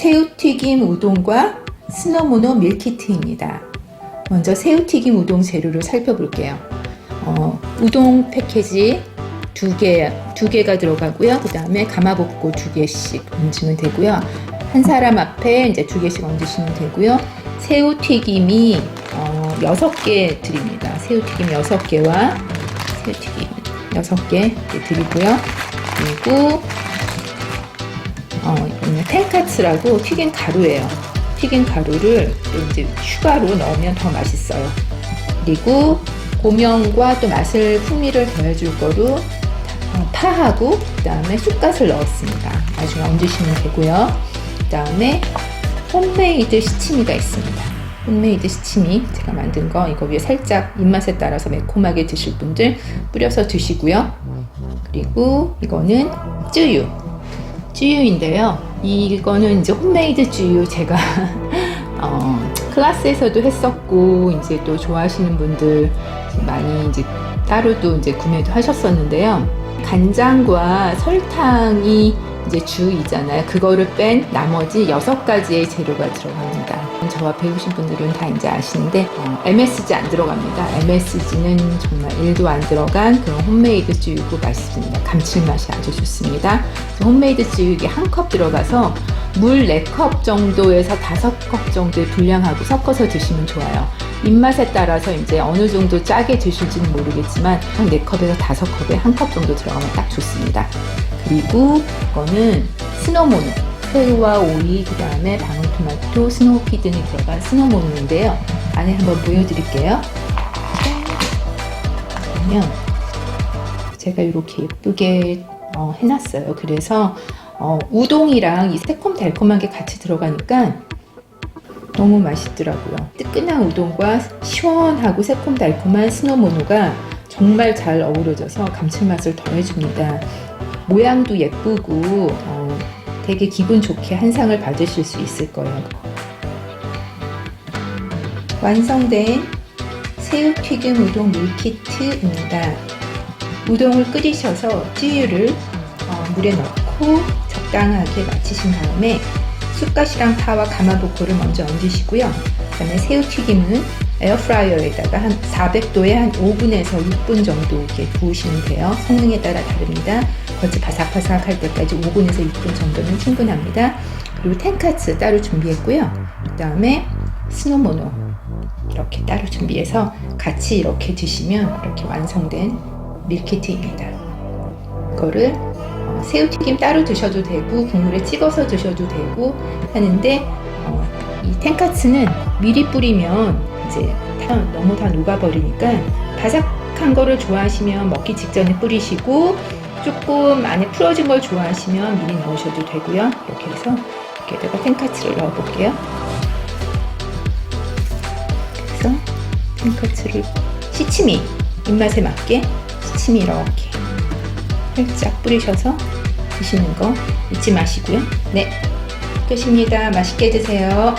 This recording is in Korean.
새우튀김 우동과 스노모노 밀키트입니다. 먼저 새우튀김 우동 재료를 살펴볼게요. 어, 우동 패키지 두 개, 두 개가 들어가고요. 그 다음에 가마복고 두 개씩 얹으면 되고요. 한 사람 앞에 이제 두 개씩 얹으시면 되고요. 새우튀김이 어, 여섯 개 드립니다. 새우튀김 여섯 개와 새우튀김 여섯 개 드리고요. 그리고 어, 텐카츠라고 튀긴 가루예요. 튀긴 가루를 또 이제 추가로 넣으면 더 맛있어요. 그리고 고명과 또 맛을 풍미를 더해줄 거로 어, 파하고 그 다음에 쑥갓을 넣었습니다. 나중에 얹으시면 되고요. 그 다음에 홈메이드 시치미가 있습니다. 홈메이드 시치미 제가 만든 거 이거 위에 살짝 입맛에 따라서 매콤하게 드실 분들 뿌려서 드시고요. 그리고 이거는 쯔유 쯔유인데요. 이거는 이제 홈메이드 쯔유 제가 어, 클래스에서도 했었고 이제 또 좋아하시는 분들 많이 이제 따로도 이제 구매도 하셨었는데요. 간장과 설탕이 이제 주이잖아요. 그거를 뺀 나머지 여섯 가지의 재료가 들어갑니다. 저와 배우신 분들은 다 이제 아시는데 어, MSG 안 들어갑니다. MSG는 정말 1도 안 들어간 그런 홈메이드 쯔유고 맛있습니다. 감칠맛이 아주 좋습니다. 홈메이드 쯔유기 한 컵 들어가서 물 4컵 정도에서 5컵 정도의 분량하고 섞어서 드시면 좋아요. 입맛에 따라서 이제 어느 정도 짜게 드실지는 모르겠지만 한 4컵에서 5컵에 한 컵 정도 들어가면 딱 좋습니다. 그리고 이거는 스노모노 새우와 오이 그 다음에 방울토마토 스노우피 등이 들어간 스노모노인데요. 안에 한번 보여드릴게요. 그러면 제가 이렇게 예쁘게 어, 해놨어요. 그래서 어, 우동이랑 이 새콤달콤한 게 같이 들어가니까 너무 맛있더라고요. 뜨끈한 우동과 시원하고 새콤달콤한 스노모노가 정말 잘 어우러져서 감칠맛을 더해줍니다. 모양도 예쁘고 어, 되게 기분 좋게 한 상을 받으실 수 있을 거예요. 완성된 새우 튀김 우동 밀키트입니다. 우동을 끓이셔서 찌유를 어, 물에 넣고 적당하게 맞추신 다음에 쑥갓이랑 파와 가마복고를 먼저 얹으시고요. 그 다음에 새우튀김은 에어프라이어에다가 한 400도에 한 5분에서 6분 정도 이렇게 구우시면 돼요. 성능에 따라 다릅니다. 겉이 바삭바삭 할 때까지 5분에서 6분 정도면 충분합니다. 그리고 텐카츠 따로 준비했고요. 그 다음에 스노모노 이렇게 따로 준비해서 같이 이렇게 드시면 이렇게 완성된 밀키트입니다. 이거를 어, 새우튀김 따로 드셔도 되고 국물에 찍어서 드셔도 되고 하는데 어, 이 텐카츠는 미리 뿌리면 이제 다, 너무 다 녹아버리니까 바삭한 거를 좋아하시면 먹기 직전에 뿌리시고 조금 안에 풀어진 걸 좋아하시면 미리 넣으셔도 되고요. 이렇게 해서 여기에다가 텐카츠를 넣어볼게요. 그래서 텐카츠를 시치미 입맛에 맞게 시치미 이렇게 살짝 뿌리셔서 드시는 거 잊지 마시고요. 네, 끝입니다. 맛있게 드세요.